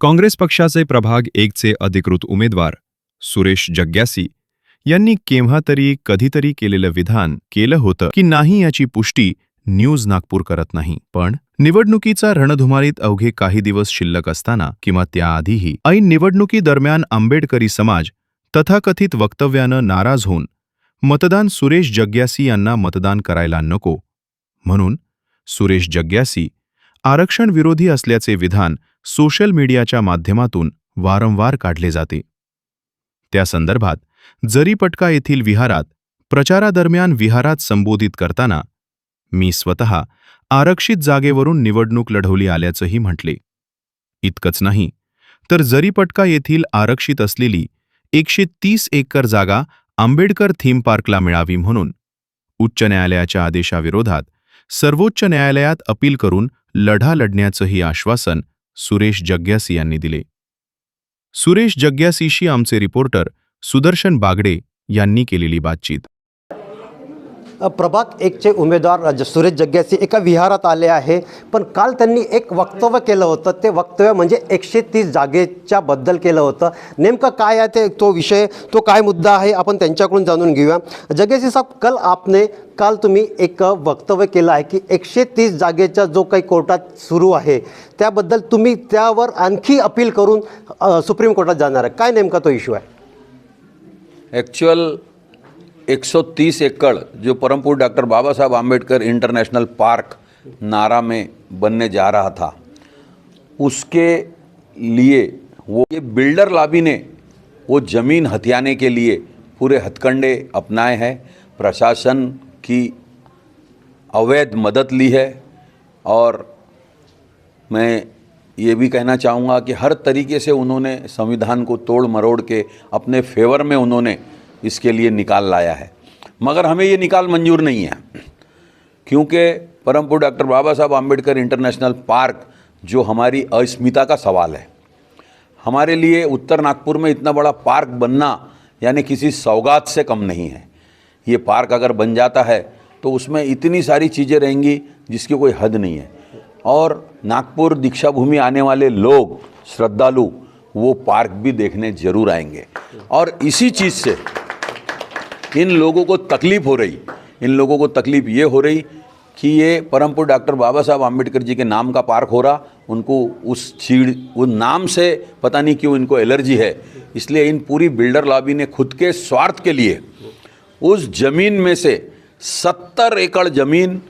काँग्रेस पक्षाचे प्रभाग एकचे अधिकृत उमेदवार सुरेश जग्यासी यांनी केव्हा तरी कधीतरी केलेलं विधान केलं होतं की नाही याची पुष्टी न्यूज नागपूर करत नाही. पण निवडणुकीचा रणधुमारीत अवघे काही दिवस शिल्लक असताना किंवा त्याआधीही ऐन निवडणुकीदरम्यान आंबेडकरी समाज तथाकथित वक्तव्यानं नाराज होऊन मतदान सुरेश जग्यासी यांना मतदान करायला नको म्हणून सुरेश जग्यासी आरक्षण विरोधी असल्याचे विधान सोशल मीडियाच्या माध्यमातून वारंवार काढले जाते. त्या संदर्भात जरीपटका येथील विहारात प्रचारादरम्यान विहारात संबोधित करताना मी स्वतः आरक्षित जागेवरून निवडणूक लढवली आल्याचंही म्हटले. इतकंच नाही तर जरीपटका येथील आरक्षित असलेली एकशे तीस एकर जागा आंबेडकर थीम पार्कला मिळावी म्हणून उच्च न्यायालयाच्या आदेशाविरोधात सर्वोच्च न्यायालयात अपील करून लढा लढण्याचंही आश्वासन सुरेश जग्यासी यांनी दिले. सुरेश जग्यासीशी आमचे रिपोर्टर सुदर्शन बागडे यांनी केलेली बातचीत. प्रभात एकचे उमेदवार सुरेश जग्यासी एका विहारात आले आहे. पण काल त्यांनी एक वक्तव्य केलं होतं. ते वक्तव्य म्हणजे एकशे तीस जागेच्या बद्दल केलं होतं. नेमकं काय आहे ते तो विषय तो काय मुद्दा आहे आपण त्यांच्याकडून जाणून घेऊया. जग्यासी साहेब कल आपने काल तुम्ही एक वक्तव्य केलं आहे की एकशे तीस जागेचा जो काही कोर्टात सुरू आहे त्याबद्दल तुम्ही त्यावर आणखी अपील करून सुप्रीम कोर्टात जाणार आहे. काय नेमका तो इश्यू आहे? ॲक्च्युअल 130 एकड़, जो परमपुर डॉक्टर बाबा साहब आम्बेडकर इंटरनेशनल पार्क नारा में बनने जा रहा था। उसके लिए वो, ये बिल्डर लाबी ने वो ज़मीन हथियाने के लिए पूरे हथकंडे अपनाए हैं। प्रशासन की अवैध मदद ली है और मैं ये भी कहना चाहूँगा कि हर तरीके से उन्होंने संविधान को तोड़ मरोड़ के अपने फेवर में उन्होंने इसके लिए निकाल लाया है। मगर हमें ये निकाल मंजूर नहीं है, क्योंकि परमपुर डॉक्टर बाबा साहब आम्बेडकर इंटरनेशनल पार्क जो हमारी अस्मिता का सवाल है। हमारे लिए उत्तर नागपुर में इतना बड़ा पार्क बनना यानी किसी सौगात से कम नहीं है। ये पार्क अगर बन जाता है तो उसमें इतनी सारी चीज़ें रहेंगी जिसकी कोई हद नहीं है। और नागपुर दीक्षा भूमि आने वाले लोग, श्रद्धालु, वो पार्क भी देखने ज़रूर आएँगे। और इसी चीज़ से इन लोगों को तकलीफ़ हो रही, इन लोगों को तकलीफ़ ये हो रही कि ये परमपुर डॉक्टर बाबा साहब आम्बेडकर जी के नाम का पार्क हो रहा, उनको उस चीड़, वो नाम से पता नहीं क्यों इनको एलर्जी है। इसलिए इन पूरी बिल्डर लॉबी ने खुद के स्वार्थ के लिए उस ज़मीन में से सत्तर एकड़ ज़मीन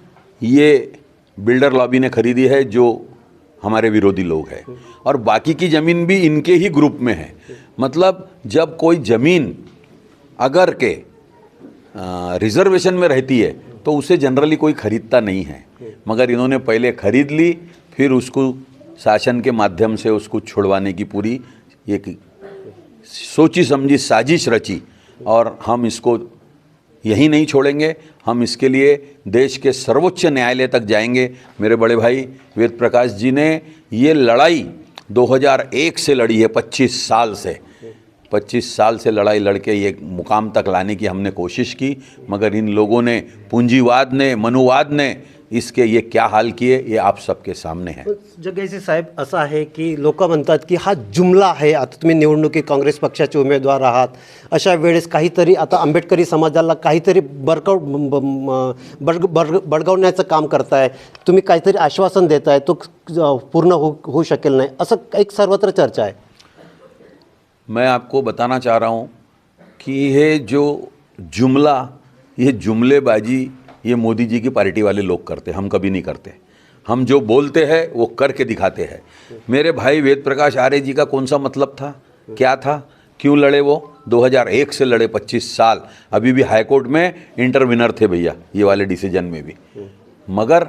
ये बिल्डर लॉबी ने खरीदी है, जो हमारे विरोधी लोग हैं। और बाकी की ज़मीन भी इनके ही ग्रुप में है। मतलब जब कोई ज़मीन अगर के रिजर्वेशन में रहती है तो उसे जनरली कोई खरीदता नहीं है। मगर इन्होंने पहले खरीद ली, फिर उसको शासन के माध्यम से उसको छुड़वाने की पूरी एक सोची समझी साजिश रची, और हम इसको यही नहीं छोड़ेंगे। हम इसके लिए देश के सर्वोच्च न्यायालय तक जाएँगे। मेरे बड़े भाई वेद प्रकाश जी ने ये लड़ाई 2001 से लड़ी है 25 साल से। 25 साल से लड़ाई लड़के ये मुकाम तक लाने की हमने कोशिश की, मगर इन लोगों ने, पूंजीवाद ने, मनुवाद ने इसके ये क्या हाल किए, ये आप सबके सामने है। जगेसी साहेब असं आहे की लोक म्हणतात की हा जुमला आहे आता तुम्ही निवडणुकीत काँग्रेस पक्षाचे उमेदवार आहात। अशा वेळेस काहीतरी आता आंबेडकरी समाजाला काहीतरी बरकव बडग बडग बडगवण्याचं काम करताय, तुम्ही काहीतरी आश्वासन देताय तो पूर्ण हो, होऊ शकेल नाही, असं एक सर्वत्र चर्चा आहे. मैं आपको बताना चाह रहा हूँ कि ये जो जुमला, ये जुमलेबाजी, ये मोदी जी की पार्टी वाले लोग करते, हम कभी नहीं करते। हम जो बोलते हैं, वो करके दिखाते हैं। मेरे भाई वेद प्रकाश आर्य जी का कौन सा मतलब था? क्या था? क्यों लड़े वो? 2001 से लड़े 25 साल। अभी भी हाईकोर्ट में इंटरविनर थे भैया, ये वाले डिसीज़न में भी। मगर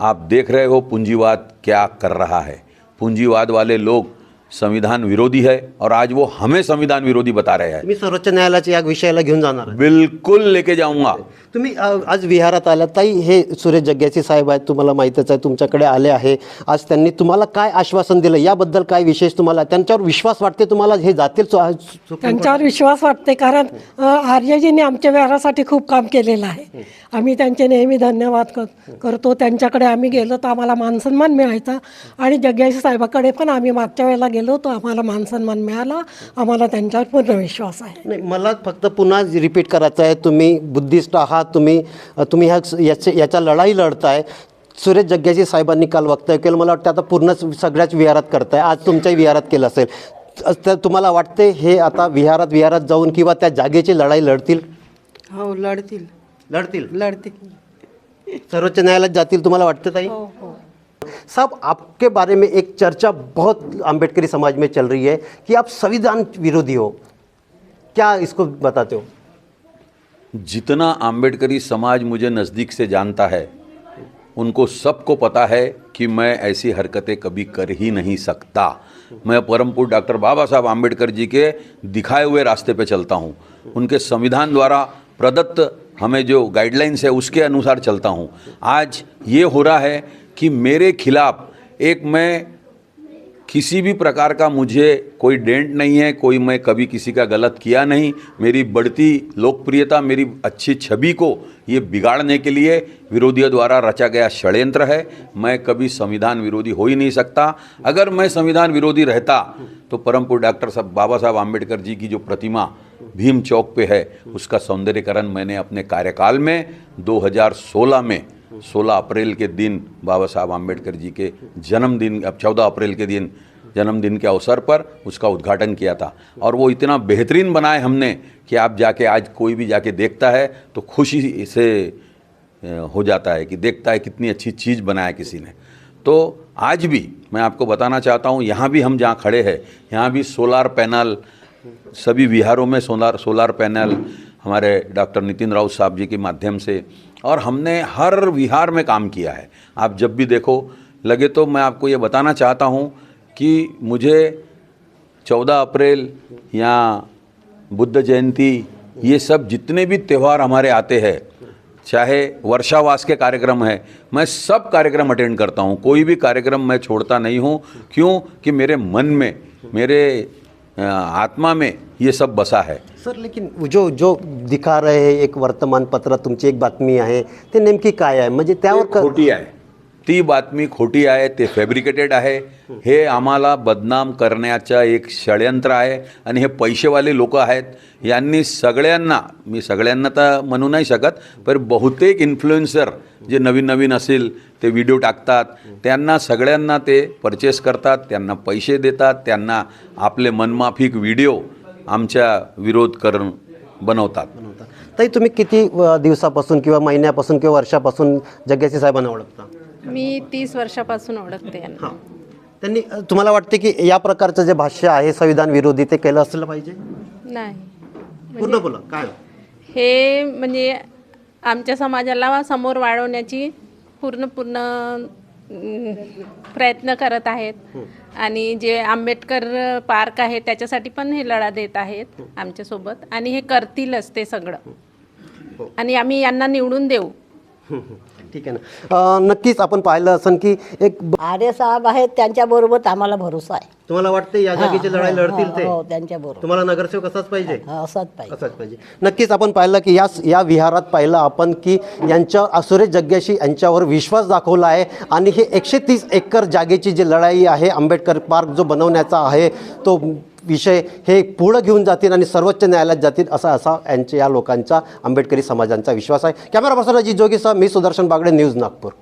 आप देख रहे हो, पूंजीवाद क्या कर रहा है? पूंजीवाद वाले लोग संविधान विरोधी है और आज वो हमें संविधान विरोधी बता रहे हैं। तुम्ही सर्वोच्च न्यायालयाच्या या विषयाला घेऊन जाणार आहे. बिल्कुल लेके जाऊंगा। तुम्ही अ, आज विहारात आल्या ताई हे सुरेश जग्यासी साहेब आहेत तुम्हाला माहीतच आहे तुमच्याकडे आले आहे. आज त्यांनी तुम्हाला काय आश्वासन दिलं? याबद्दल काय विशेष तुम्हाला त्यांच्यावर विश्वास वाटते तुम्हाला? हे जातील सु- सु- त्यांच्यावर विश्वास वाटते कारण अ, आर्यजींनी आमच्या व्यवहारासाठी खूप काम केलेलं आहे. आम्ही त्यांचे नेहमी धन्यवाद कर करतो. त्यांच्याकडे आम्ही गेलो तर आम्हाला मानसन्मान मिळायचा आणि जग्याशी साहेबाकडे पण आम्ही मागच्या वेळेला गेलो तर आम्हाला मानसन्मान मिळाला. आम्हाला त्यांच्यावर पूर्ण विश्वास आहे. नाही मला फक्त पुन्हा रिपीट करायचं आहे. तुम्ही बुद्धिस्ट आहात तुम्ही तुम्ही ह्या याच्या याच्या लढाई लढताय. सुरेश जग्याजी साहेबांनी काल वक्तव्य केलं. मला वाटतं आता पूर्णच सगळ्याच विहारात करताय. आज तुमच्याही विहारात केलं असेल. तर तुम्हाला वाटते हे आता विहारात विहारात जाऊन किंवा त्या जागेची लढाई लढतील? हो लढतील. लढतील? लढतील. सर्वोच्च न्यायालयात जातील तुम्हाला वाटतं ताई? हो हो. साहब, आपके बारे में एक चर्चा बहुत अम्बेडकरी समाज में चल रही है कि आप संविधान विरोधी हो। क्या इसको बताते हो? जितना आम्बेडकरी समाज मुझे नज़दीक से जानता है, उनको सबको पता है कि मैं ऐसी हरकतें कभी कर ही नहीं सकता। मैं परमपुर डॉक्टर बाबा साहब आम्बेडकर जी के दिखाए हुए रास्ते पे चलता हूँ। उनके संविधान द्वारा प्रदत्त हमें जो गाइडलाइंस है, उसके अनुसार चलता हूँ। आज ये हो रहा है कि मेरे खिलाफ एक मैं किसी भी प्रकार का मुझे कोई डेंट नहीं है, कोई मैं कभी किसी का गलत किया नहीं। मेरी बढ़ती लोकप्रियता, मेरी अच्छी छवि को ये बिगाड़ने के लिए विरोधियों द्वारा रचा गया षड्यंत्र है। मैं कभी संविधान विरोधी हो ही नहीं सकता। अगर मैं संविधान विरोधी रहता तो परमपुर डॉक्टर साहब, बाबा साहब आम्बेडकर जी की जो प्रतिमा भीम चौक पे है, उसका सौंदर्यकरण मैंने अपने कार्यकाल में 2016 में 16 अप्रैल के दिन बाबा साहब आम्बेडकर जी के जन्मदिन, अब 14 अप्रैल के दिन, जन्मदिन के अवसर पर उसका उद्घाटन किया था। और वो इतना बेहतरीन बनाए हमने कि आप जाके आज कोई भी जाके देखता है तो खुशी से हो जाता है कि देखता है कितनी अच्छी चीज़ बनाया किसी ने। तो आज भी मैं आपको बताना चाहता हूँ, यहाँ भी हम जहाँ खड़े हैं, यहाँ भी सोलार पैनल, सभी विहारों में सोलार सोलार पैनल हमारे डॉक्टर नितिन राउत साहब जी के माध्यम से और हमने हर विहार में काम किया है। आप जब भी देखो, लगे तो मैं आपको ये बताना चाहता हूँ कि मुझे चौदह अप्रैल या बुद्ध जयंती, ये सब जितने भी त्यौहार हमारे आते हैं, चाहे वर्षावास के कार्यक्रम है, मैं सब कार्यक्रम अटेंड करता हूँ। कोई भी कार्यक्रम मैं छोड़ता नहीं हूँ। क्यों? कि मेरे मन में, मेरे आत्मा में ये सब बसा है। सर लेकिन जो जो दिखा रहे हैं एक वर्तमान पत्र तुमची एक बातमी है तो नेमकी का आहे? म्हणजे त्यावर खोटी आहे। ती बातमी खोटी आहे ते फॅब्रिकेटेड आहे. हे आम्हाला बदनाम करण्याचं एक षडयंत्र आहे आणि हे पैसेवाले लोक आहेत. यांनी सगळ्यांना मी सगळ्यांना तर म्हणू नाही शकत पण बहुतेक इन्फ्लुएन्सर जे नवीन नवीन असेल ते व्हिडिओ टाकतात. त्यांना सगळ्यांना ते परचेस करतात त्यांना पैसे देतात त्यांना आपले मनमाफिक व्हिडिओ आमच्या विरोध करून बनवतात. ताई तुम्ही किती दिवसापासून किंवा महिन्यापासून किंवा वर्षापासून जग्गेसी साहेबांना ओळखता? मी तीस वर्षापासून ओळखते यांना. हां. त्यांनी तुम्हाला वाटते की या प्रकारचं जे भाष्य आहे संविधान विरोधी ते केलं असलं पाहिजे? नाही. पूर्ण बोला काय हे? म्हणजे आमच्या समाजाला समोर वाढवण्याची पूर्ण पूर्ण अं, प्रयत्न करत आहेत. आणि जे आंबेडकर पार्क आहे त्याच्यासाठी पण हे लढा देत आहेत आमच्यासोबत. आणि हे करतीलच ते सगळं. आणि आम्ही यांना निवडून देऊ. ठीक आहे ना. नक्कीच आपण पाहिलं असं की एक आर्य साहेब आहेत त्यांच्याबरोबर आम्हाला भरोसा आहे. तुम्हाला वाटते या जागेची लढाई लढतील ते? हो त्यांच्याबरोबर. तुम्हाला नगरसेवक असाच पाहिजे? हा, असंच पाहिजे. असाच पाहिजे. नक्कीच आपण पाहिलं की या या विहारात पाहिलं आपण की यांच्या सुरेश जग्याशी यांच्यावर विश्वास दाखवला आहे आणि हे एकशे तीस एकर जागेची जी लढाई आहे आंबेडकर पार्क जो बनवण्याचा आहे तो विषय हे पुढं घेऊन जातील आणि सर्वोच्च न्यायालयात जातील असा असा यांच्या या लोकांचा आंबेडकरी समाजांचा विश्वास आहे. कॅमेरा पर्सन अजित जोगीसह मी सुदर्शन बागडे न्यूज नागपूर.